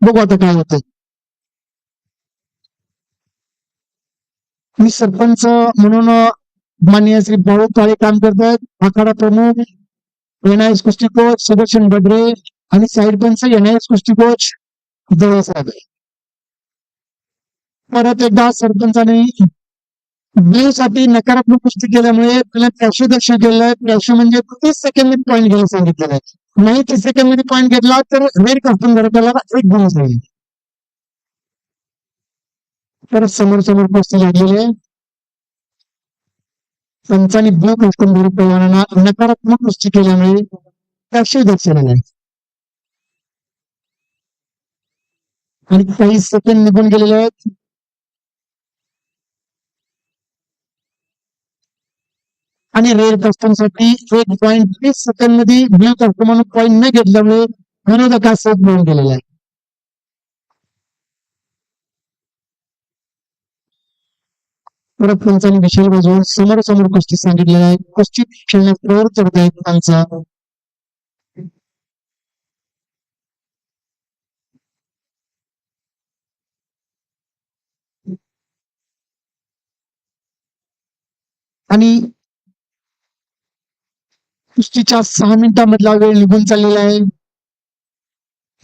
बघू आता काय होत मी सरपंच म्हणून माननीय श्री भाऊ काळे काम करतात आखाडा प्रमुख एनआयएस कुस्ती कोच सुदर्शन बद्रे आणि साईड पंच एनआयएस कुस्ती कोच जवळ साहेब परत एकदा सरपंचाने ब्ल्यू साठी नकारात्मक कुस्ती केल्यामुळे त्याला प्रॅशो दर्शन केलं आहे प्रॅशो म्हणजे तीस सेकंड पॉईंट घ्यायला सांगितलेलं आहे. नाही तीस सेकंड पॉईंट घेतला तर रेड कापून आपल्याला एक बोनस आहे. तर समोर समोर कुस्ती लागलेले पंचाने ब्लू कस्टम धरून नकारात्मक कुस्ती केल्यामुळे प्रॅशो दर्शवलेला आहे आणि काही सेकंड निघून गेलेले आहेत. आणि रेड कस्टमसाठी एक पॉईंट वीस सेकंडमध्ये ब्ल्यू कस्टमर पॉईंट न घेतल्यामुळे विरोधकास मिळून गेलेला आहे परत पंचांनी विशाल बाजून समोर समोर कुस्ती सांगितलेला आहे कुस्ती खेळण्यास प्रवृत्त होत आहेत पंचा आणि कुस्तीच्या सहा मिनिटांमधला वेळ निघून चाललेला आहे.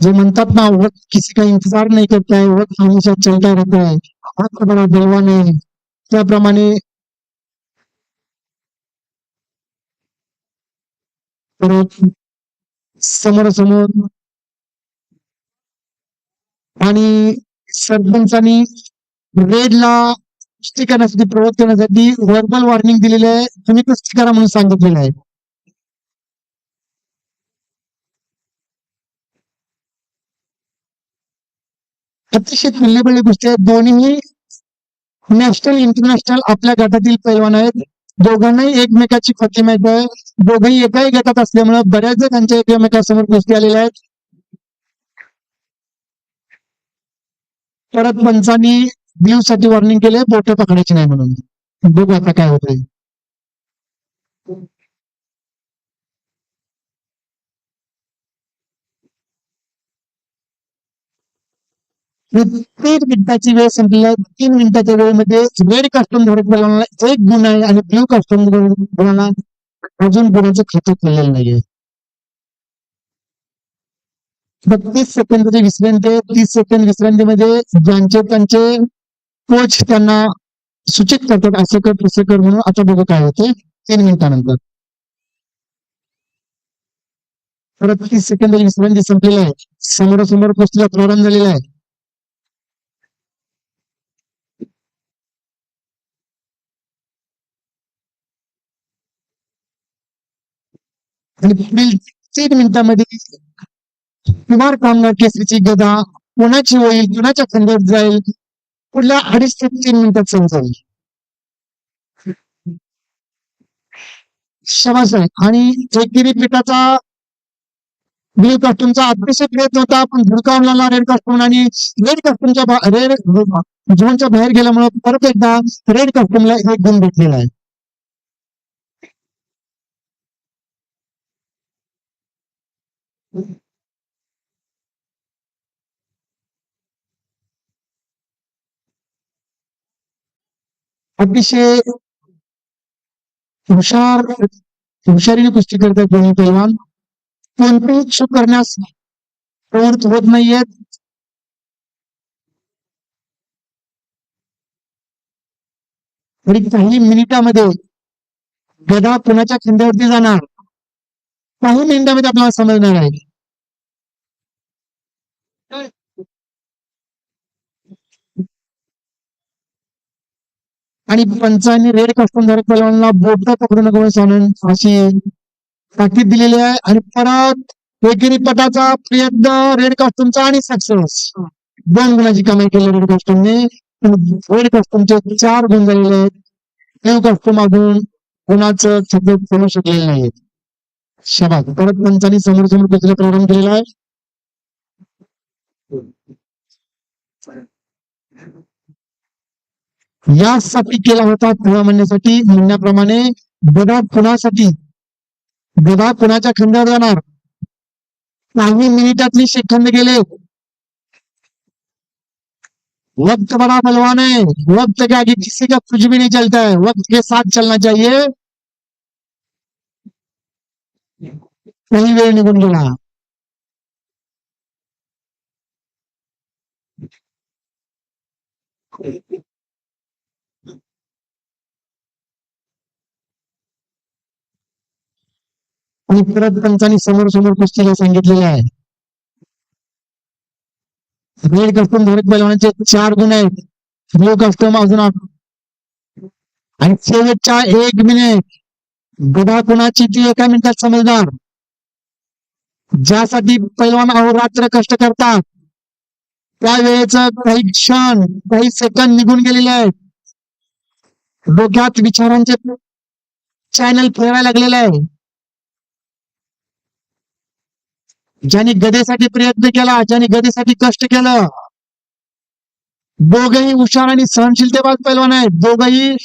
जे म्हणतात ना वक्त किसी का इंतजार नाही करता है वक्त हमेशा चलता रहता है. हात बडा बलवान आहे त्याप्रमाणे परत समोरासमोर आणि सरपंचानी रेडला कुस्ती करण्यासाठी प्रवृत्त करण्यासाठी व्हर्बल वॉर्निंग दिलेलं आहे. तुम्ही कुस्ती करा म्हणून सांगितलेलं आहे. अतिशय तुल्यबळी गोष्टी आहेत. दोन्ही नॅशनल इंटरनॅशनल आपल्या गटातील पैलवान आहेत. दोघांनाही एकमेकाची फती माहीत आहे. दोघंही एकाही गटात असल्यामुळे बऱ्याचदा त्यांच्या एकमेकासमोर गोष्टी आलेल्या आहेत. परत पंचांनी ब्ल्यू साठी वॉर्निंग केले बोट पकडायची नाही म्हणून. बघू आता काय होतंय. प्रत्येक मिनिटाची वेळ संपलेली आहे. तीन मिनिटाच्या वेळेमध्ये रेड कास्टम धारक मुलांना एक गुण आहे आणि ब्ल्यू कास्टूम मुलांना अजून गुणाचं खातं केलेलं नाहीये. बत्तीस सेकंदाची विश्रांती आहे तीस सेकंद विश्रांतीमध्ये ज्यांचे त्यांचे कोच त्यांना सूचित करतात असं कर तसं कर म्हणून आता बघू काय होते तीन मिनिटानंतर. परत तीस सेकंदाची विश्रांती संपलेली आहे. समोरासमोर कुस्तीला प्रारंभ झालेला आहे. आणि पुढील तीन मिनिटांमध्ये कुमार कामगार केसरीची गदा कोणाची होईल कोणाच्या खंड्यात जाईल पुढल्या अडीच ते तीन मिनिटात समजावी. शबास साहेब आणि एकेरी पिठाचा ब्ल्यू कॉस्ट्युमचा अतिशय प्रयत्न होता पण धुडकावला रेड कॉस्ट्युम आणि रेड कॉस्ट्युमच्या रेड झोनच्या बाहेर गेल्यामुळे परत एकदा रेड कॉस्ट्युमला एक गुण भेटलेला आहे. अतिशय हुशार हुशारीने कुस्ती करतात दोन्ही पैलवान. कोणतेही चूक करण्यास प्रवृत्त होत नाहीयेत. आणि काही मिनिटामध्ये गदा कुणाच्या खिंड्यावरती जाणार. काही मिनिटामध्ये आपल्याला समजणार आहे. आणि पंचांनी रेड कस्टम धारक पैलवानाला बोट पकडू नको सांगून अशी ताकीद दिलेली आहे. आणि परत एकेरी पटाचा प्रयत्न रेड कॉस्ट्युमचा आणि सक्सेस. दोन गुणाची कमाई केली रेड कॉस्ट्युमने रेड कॉस्ट्युमचे चार गुण झालेले आहेत. ब्ल्यू कॉस्ट्युम अजून गुणाचं सध्या करू शकलेले नाहीत शबाद परत पंचांनी समोर समोर कुस्तीला प्रारंभ केलेला आहे. यासाठी केला होता पुन्हा म्हणण्यासाठी म्हणण्याप्रमाणे गदा कुणासाठी गदा कुणाच्या खंडावर जाणार. काही मिनिटातली सेकंद गेले. वक्त बड़ा बलवान. है वक्त के आगे किसी का कुछ भी नहीं चलता है वक्त के साथ चलना चाहिए. काही वेळ निघून गेला आणि परत पंचांनी समोर समोर कुस्तीला सांगितलेले आहे. रेड कस्टम धरत बैलवानाचे चार गुण आहेत. ब्लू कस्टम अजून आणि शेवटच्या एक मिनिट गदा कुणाची ती एका मिनिटात समजणार. ज्यासाठी पैलवान अहोरात्र कष्ट करतात त्या वेळेचं काही क्षण काही सेकंद निघून गेलेले आहेत डोक्यात विचारांचे चॅनल फिरायला लागलेलं आहे. ज्यांनी गदेसाठी प्रयत्न केला ज्यांनी गदेसाठी कष्ट केलं दोघही हुशार आणि सहनशीलतेबाज पैलवान आहेत. दोघही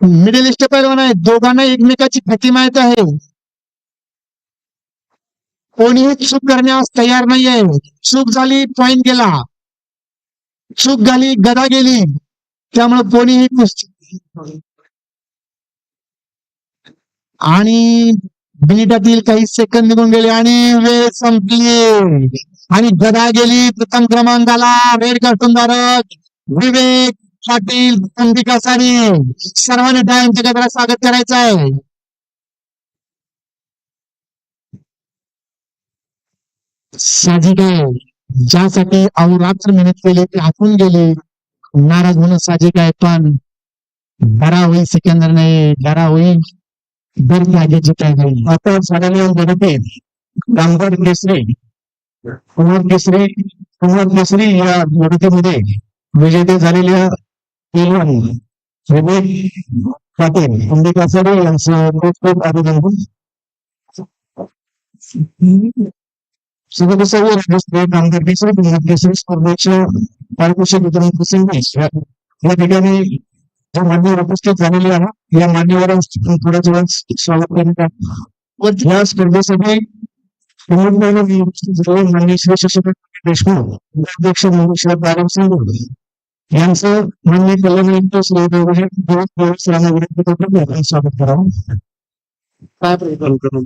मिडल इस्ट पैलवान आहेत. दोघांना एकमेकाची फाटी माहीत आहे. कोणीही चूक करण्यास तयार नाहीये. चूक झाली पॉइंट गेला. चूक झाली गदा गेली. त्यामुळे कोणीही कुस्ती आणि मिनिटातील काही सेकंद निघून गेले आणि वेळ संपली. आणि गदा गेली. प्रथम क्रमांकाला रेड कार्टूनधारक विवेक पाटील अंबिका सारी सर्वांनी टाळ्यांच्या गजरात स्वागत करायचं आहे. साजिक आहे ज्यासाठी अहोरात्र मेहनत केली ते हाकून गेले. नाराज होणं साजिक आहे पण डरा होईल सिकंदर नाही डरा होईल. दर जागे जिंकाय होईल. आता सगळ्यांनी बघते. आहेत केसरे. कुमार केसरे कुमार केसरी या लढतीमध्ये विजेते झालेल्या पैलवान विवेक पाटील अंबिका सरे यांचं खूप खूप अभिनंदन सदस्य राजस्थान कामगार केसरी कुमार केसरी स्पर्धेच्या पारितोषिक वितरण प्रसंगी या या ठिकाणी ज्या मान्यवर उपस्थित झालेले आहे या मान्यवरांचं थोड्याच वेळात स्वागत करण्यात आहे. या स्पर्धेसाठी प्रमुखपणे उपस्थित झालेले माननीय श्री शशिकांत देशमुख अध्यक्ष म्हणून शरद बालम सिंग यांचं मान्य कल्याण स्वागत करावं. काय प्रयत्न करू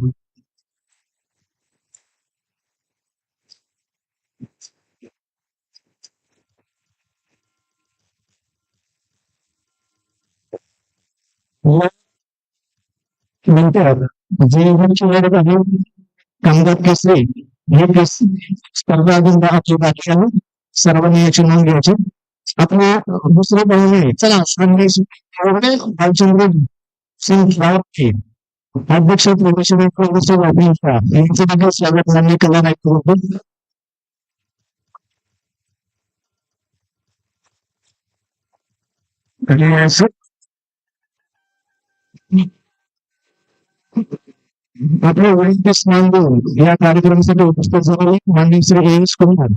नंतर जे इव्हेंटची आहे कामगार केसरी हे स्पर्धा अजून बाकी सर्व सर्वांनी याची नोंद घ्यायची. आता दुसरं पाहुणे चला संदेश भालचंद्र सिंग रावते अध्यक्ष प्रोफेसर प्रोफेसर अभिनेता यांचं देखील स्वागत मान्य होतं आपले वैद्य स्नान देऊन या कार्यक्रमासाठी उपस्थित झालेले माननीय श्री एस कुमार